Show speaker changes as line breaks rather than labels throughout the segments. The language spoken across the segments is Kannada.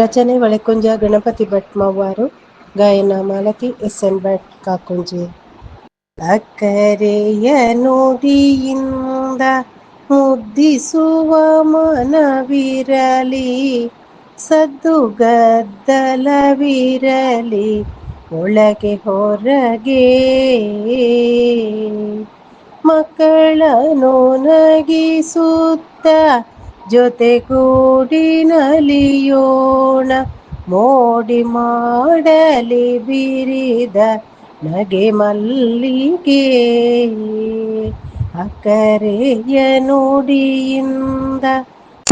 ರಚನೆ ಒಳೆಕುಂಜ ಗಣಪತಿ ಭಟ್ ಮವ್ವಾರು ಗಾಯನ ಮಾಲತಿ ಎಸ್ ಎನ್ ಭಟ್ ಕಾಕುಂಜಿ. ಅಕ್ಕರೆಯ ನುಡಿಯಿಂದ ಮುದ್ದಿಸುವ ಮನವಿರಲಿ, ಸದ್ದು ಗದ್ದಲವಿರಲಿ, ಒಳಗೆ ಹೊರಗೆ. ಮಕ್ಕಳನ್ನು ನಗಿಸುತ್ತ ಜೊತೆಗೂಡಿ ನಲಿಯೋಣ ಮೋಡಿ ಮಾಡಲಿ ಬಿರಿದ ನಗೆ ಮಲ್ಲಿಗೆ. ಅಕ್ಕರೆಯ ನುಡಿಯಿಂದ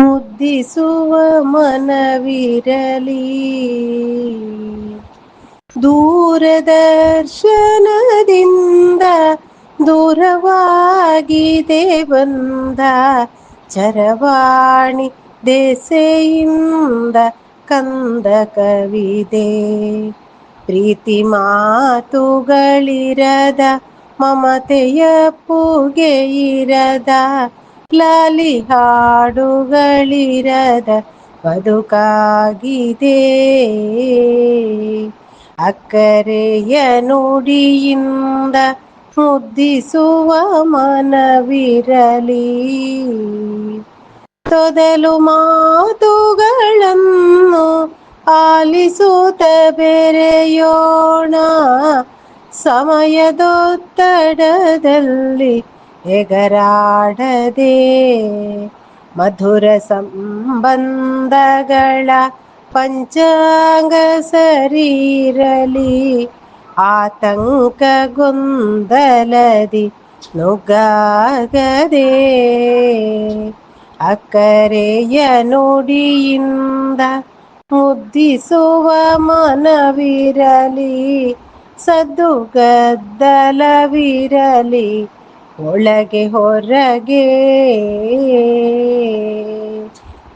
ಮುದ್ದಿಸುವ ಮನವಿರಲಿ. ದೂರದರ್ಶನದಿಂದ ದೂರವಾಗಿದೆ ಬಂದ ಚರವಾಣಿ ದೇಸೆಯಿಂದ ಕಂದ ಕವಿದೆ ಪ್ರೀತಿ ಮಾತುಗಳಿರದ ಮಮತೆಯ ಪೂಗೆಯಿರದ ಲಾಲಿ ಹಾಡುಗಳಿರದ ಬದುಕಾಗಿದೆ. ಅಕ್ಕರೆಯ ನುಡಿಯಿಂದ ಮುದ್ದಿಸುವ ಮನವಿರಲಿ. ತೊದಲು ಮಾತುಗಳನ್ನು ಆಲಿಸುತ್ತ ಬೆರೆಯೋಣ. ಸಮಯದೊತ್ತಡದಲ್ಲಿ ಎಗರಾಡದೆ ಮಧುರ ಸಂಬಂಧಗಳ ಪಂಚಾಂಗ ಸರಿರಲಿ. ಆತಂಕ ಗೊಂದಲದಿ ನುಗ್ಗಾಗದೆ ಅಕ್ಕರೆಯ ನುಡಿಯಿಂದ ಮುದ್ದಿಸುವ ಮನವಿರಲಿ ಸದ್ದು ಗದ್ದಲವಿರಲಿ ಒಳಗೆ ಹೊರಗೆ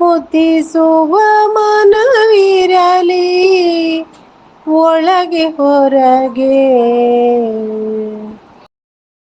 ಮುದ್ದಿಸುವ ಮನವಿರಲಿ. ಒಳಗೆ ಹೊರಗೆ.